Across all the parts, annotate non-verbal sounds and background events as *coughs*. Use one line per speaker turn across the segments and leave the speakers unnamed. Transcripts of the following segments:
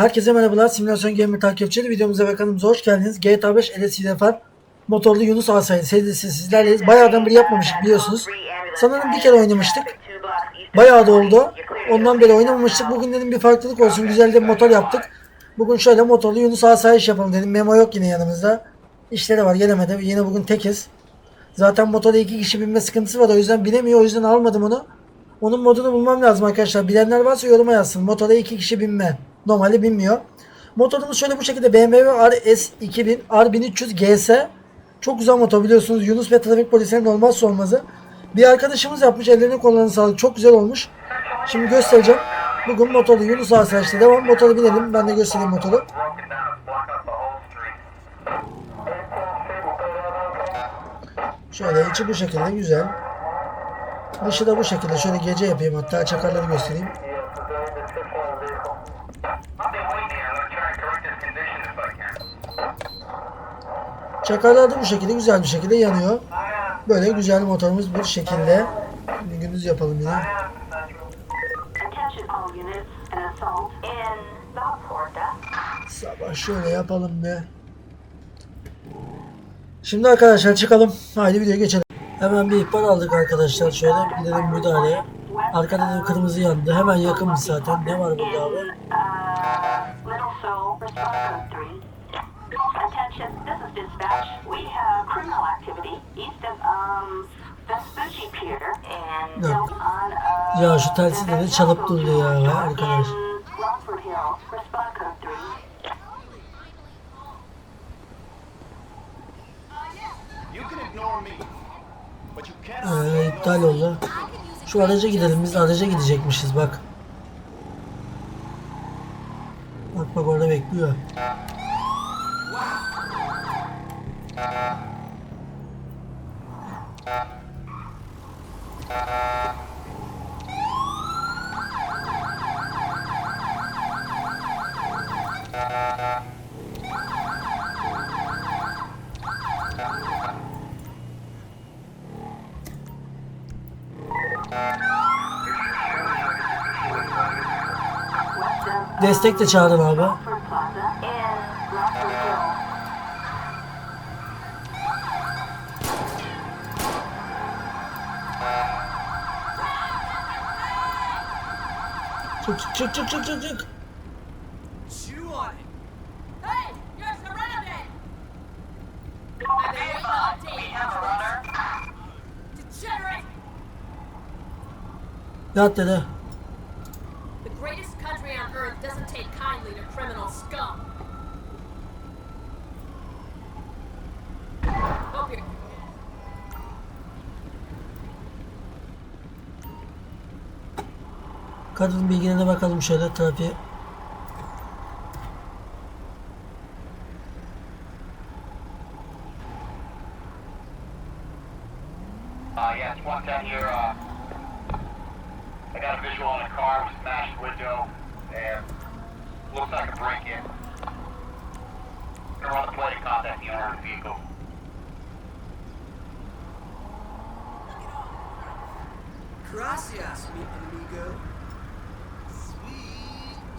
Herkese merhabalar. Simülasyon Gamer takipçileri videomuza ve kanalımıza hoş geldiniz. GTA 5 LSD Far motorlu Yunus Asay'ın serisi sizlerleyiz. Bayağıdan beri yapmamıştık biliyorsunuz. Sanırım bir kere oynamıştık. Bayağı da oldu. Ondan beri oynamamıştık. Bugün dedim bir farklılık olsun. Güzel de bir motor yaptık. Bugün şöyle motorlu Yunus Asayiş yapalım dedim. Memo yok yine yanımızda. İşleri var gelemedi. Yine bugün tekiz. Zaten motora iki kişi binme sıkıntısı var. O yüzden binemiyor. O yüzden almadım onu. Onun modunu bulmam lazım arkadaşlar. Bilenler varsa yoruma yazsın. Motora iki kişi binme. Normalde binmiyor. Motorumuz şöyle bu şekilde BMW RS 2000 R1300 GS. Çok güzel motor biliyorsunuz. Yunus ve trafik polisinin olmazsa olmazı. Bir arkadaşımız yapmış. Ellerine kollarına sağlık. Çok güzel olmuş. Şimdi göstereceğim. Bugün motorlu Yunus arkadaşlar devam. Motoru binelim. Ben de göstereyim motoru. Şöyle içi bu şekilde güzel. Dışı da bu şekilde. Şöyle gece yapayım hatta çakarları göstereyim. Çakarlar da bu şekilde güzel bir şekilde yanıyor. Böyle güzel motorumuz bu şekilde. Gündüz yapalım yine. Sabah şöyle yapalım be. Şimdi arkadaşlar çıkalım. Haydi videoya geçelim. Hemen bir ihbar aldık arkadaşlar. Şöyle bir dedim müdahale. Arkada da kırmızı yandı. Hemen yakınmış zaten. Ne var burada abi? Ya.
uh,
Ya şu de çalıp durdu ya arkadaş.
in Rockford Hills, response code 3.
You can ignore me, but you cannot
Ee, iptal oldu. Şu araca gidelim. Biz araca gidecekmişiz bak. Bak bak orada bekliyor. Destek de çağırın abi. Çık çık çık çık çık çık Yat dede.
The greatest country on earth doesn't take kindly to criminal scum.
Kadın bilgilerine bakalım şöyle trafiğe.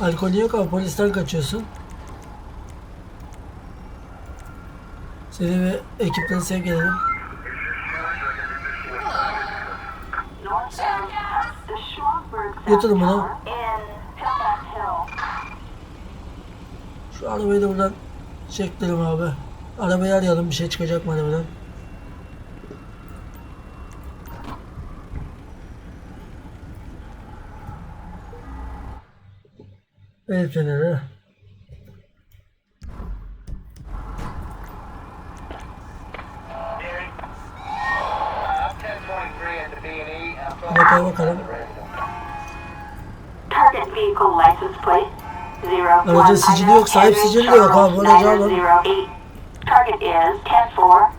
Alkolü yok ama polisten kaçıyorsun. Seni ve ekipten sevk edelim. Götürün bunu. Şu arabayı da buradan çektirelim abi. Arabayı arayalım bir şey çıkacak mı arabadan?
Eğitimleri
Bakalım bakalım. Aracın sicili yok, sahip sicili de yok abi.
Böyle cevap Target is 10-4.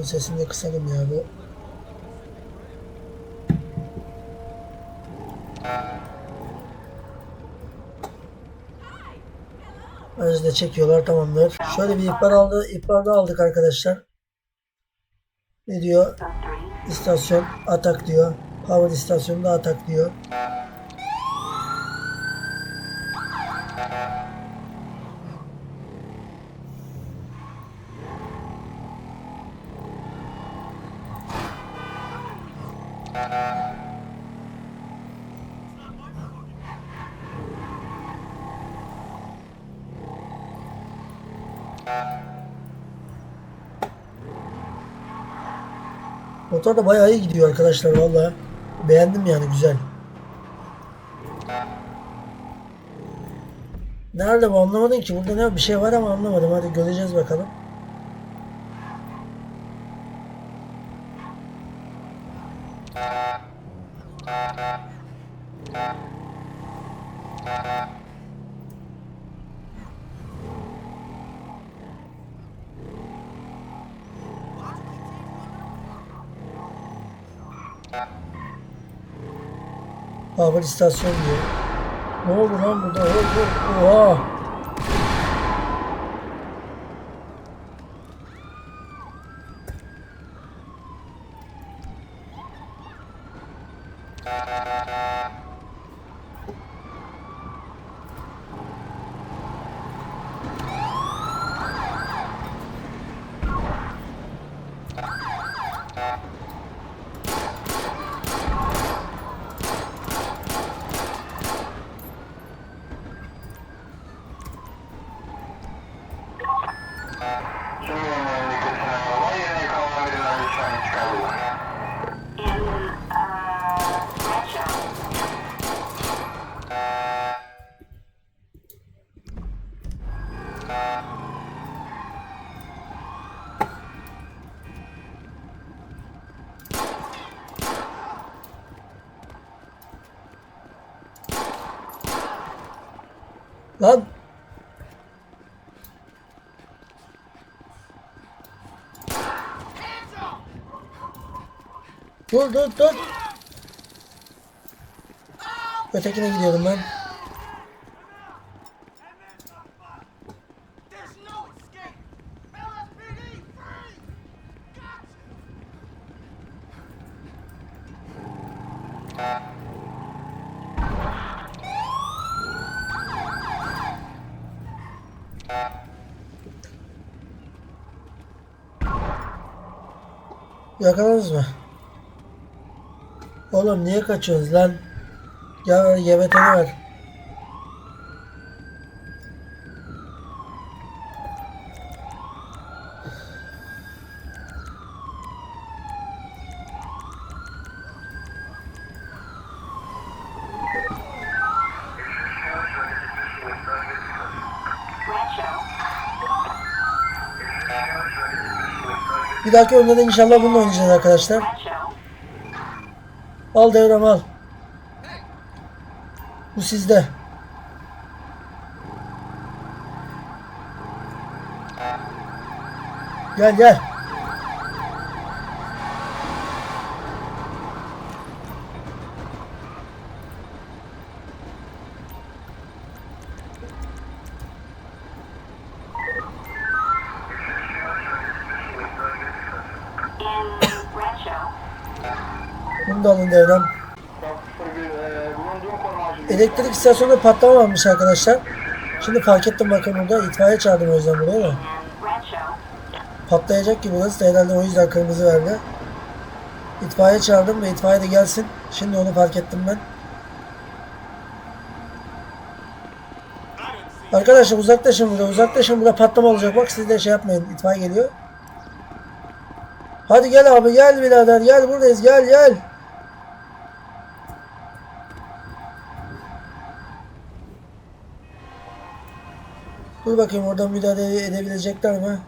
Telefonun sesini de kısalım ya bu. Aracı da çekiyorlar tamamdır. Şöyle bir ihbar aldı. İhbarda aldık arkadaşlar. Ne diyor?
Code 3.
İstasyon atak diyor. Power istasyonunda atak diyor. Motor da bayağı iyi gidiyor arkadaşlar valla. Beğendim yani güzel. Nerede bu anlamadım ki. Burada ne bir şey var ama anlamadım. Hadi göreceğiz bakalım. Power istasyon diyor. Ne oldu lan burada? Hop hop. Oha.
In,
Dur dur dur. Ötekine gidiyorum ben. Yakaladınız mı? Oğlum niye kaçıyorsunuz lan? Ya YBT'ni ver. Bir dahaki oyunda da inşallah bununla oynayacağız arkadaşlar. Al devrem al. Bu sizde. Gel gel. Da alın devrem. Elektrik istasyonunda patlama varmış arkadaşlar. Şimdi fark ettim bakın burada itfaiye çağırdım o yüzden buraya da. Patlayacak gibi burası herhalde o yüzden kırmızı verdi. İtfaiye çağırdım ve itfaiye de gelsin. Şimdi onu fark ettim ben. Arkadaşlar uzaklaşın burada uzaklaşın burada patlama olacak bak siz de şey yapmayın itfaiye geliyor. Hadi gel abi gel birader gel buradayız gel gel. Dur bakayım oradan müdahale edebilecekler mi?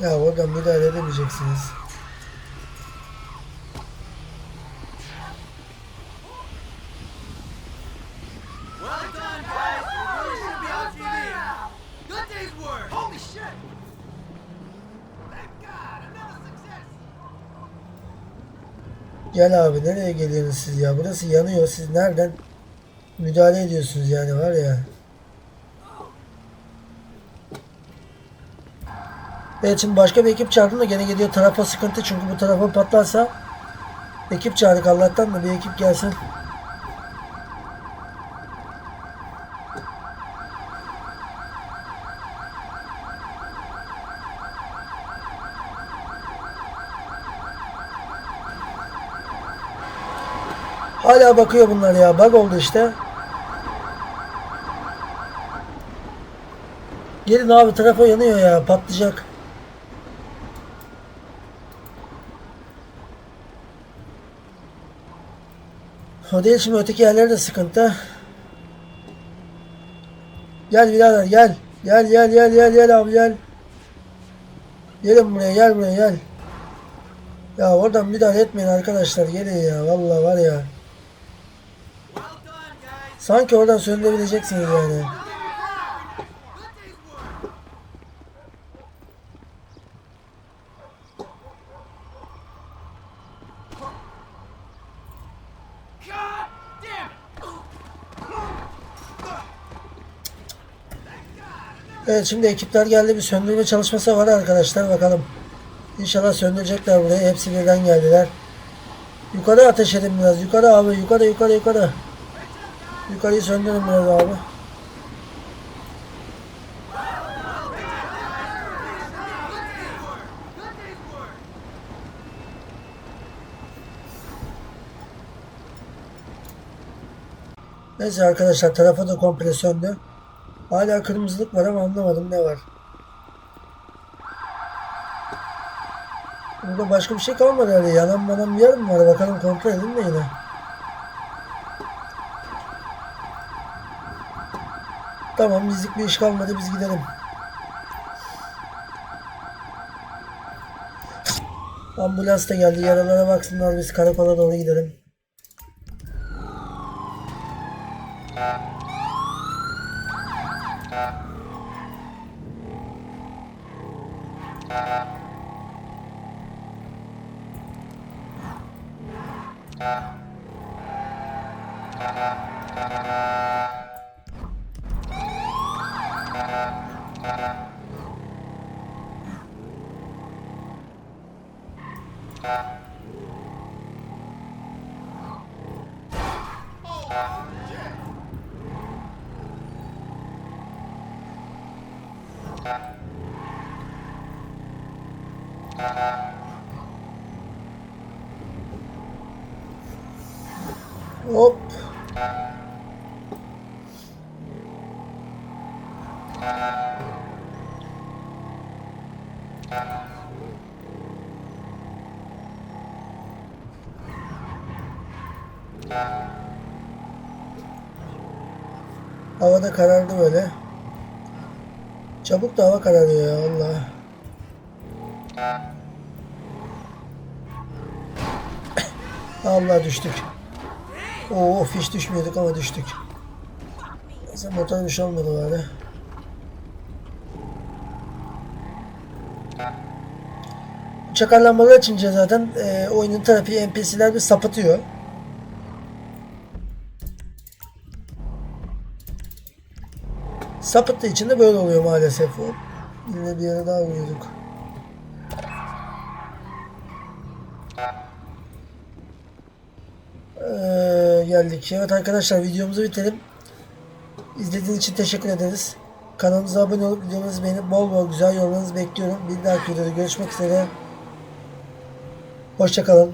Ya oradan müdahale edemeyeceksiniz. Gel abi nereye geliyorsunuz siz ya? Burası yanıyor. Siz nereden müdahale ediyorsunuz yani var ya. Evet şimdi başka bir ekip çağırdım da gene geliyor tarafa sıkıntı çünkü bu tarafa patlarsa ekip çağırdık Allah'tan da bir ekip gelsin. Hala bakıyor bunlar ya. Bug oldu işte. Gelin abi tarafa yanıyor ya. Patlayacak. O değil şimdi öteki yerlerde de sıkıntı. Gel birader gel. Gel gel gel gel gel abi gel. Gelin buraya gel buraya gel. Ya oradan müdahale etmeyin arkadaşlar gelin ya vallahi var ya. Sanki oradan söndürebileceksiniz yani. Evet şimdi ekipler geldi bir söndürme çalışması var arkadaşlar bakalım. İnşallah söndürecekler burayı. Hepsi birden geldiler. Yukarı ateş edin biraz. Yukarı abi yukarı yukarı yukarı. Yukarıyı söndürün biraz abi. Neyse arkadaşlar tarafa da komple söndü. Hala kırmızılık var ama anlamadım ne var. Burada başka bir şey kalmadı herhalde. Yanan manan bir yer mi var? Bakalım kontrol edin de yine. Tamam bizlik bir iş kalmadı biz gidelim. Ambulans da geldi. Yaralara baksınlar biz karakola doğru gidelim. Hop. Havada karardı böyle. Çabuk da hava kararıyor ya Allah. *coughs* Allah düştük. Of hiç düşmüyorduk ama düştük. Neyse motor şey olmadı bari. Uçak alarmları açınca zaten e, oyunun trafiği NPC'ler bir sapıtıyor. Sapıttığı için de böyle oluyor maalesef. Hop, Yine bir yere daha vuruyorduk. Ee, geldik. Evet arkadaşlar videomuzu bitirelim. İzlediğiniz için teşekkür ederiz. Kanalımıza abone olup videomuzu beğenip bol bol güzel yorumlarınızı bekliyorum. Bir dahaki videoda görüşmek üzere. Hoşçakalın.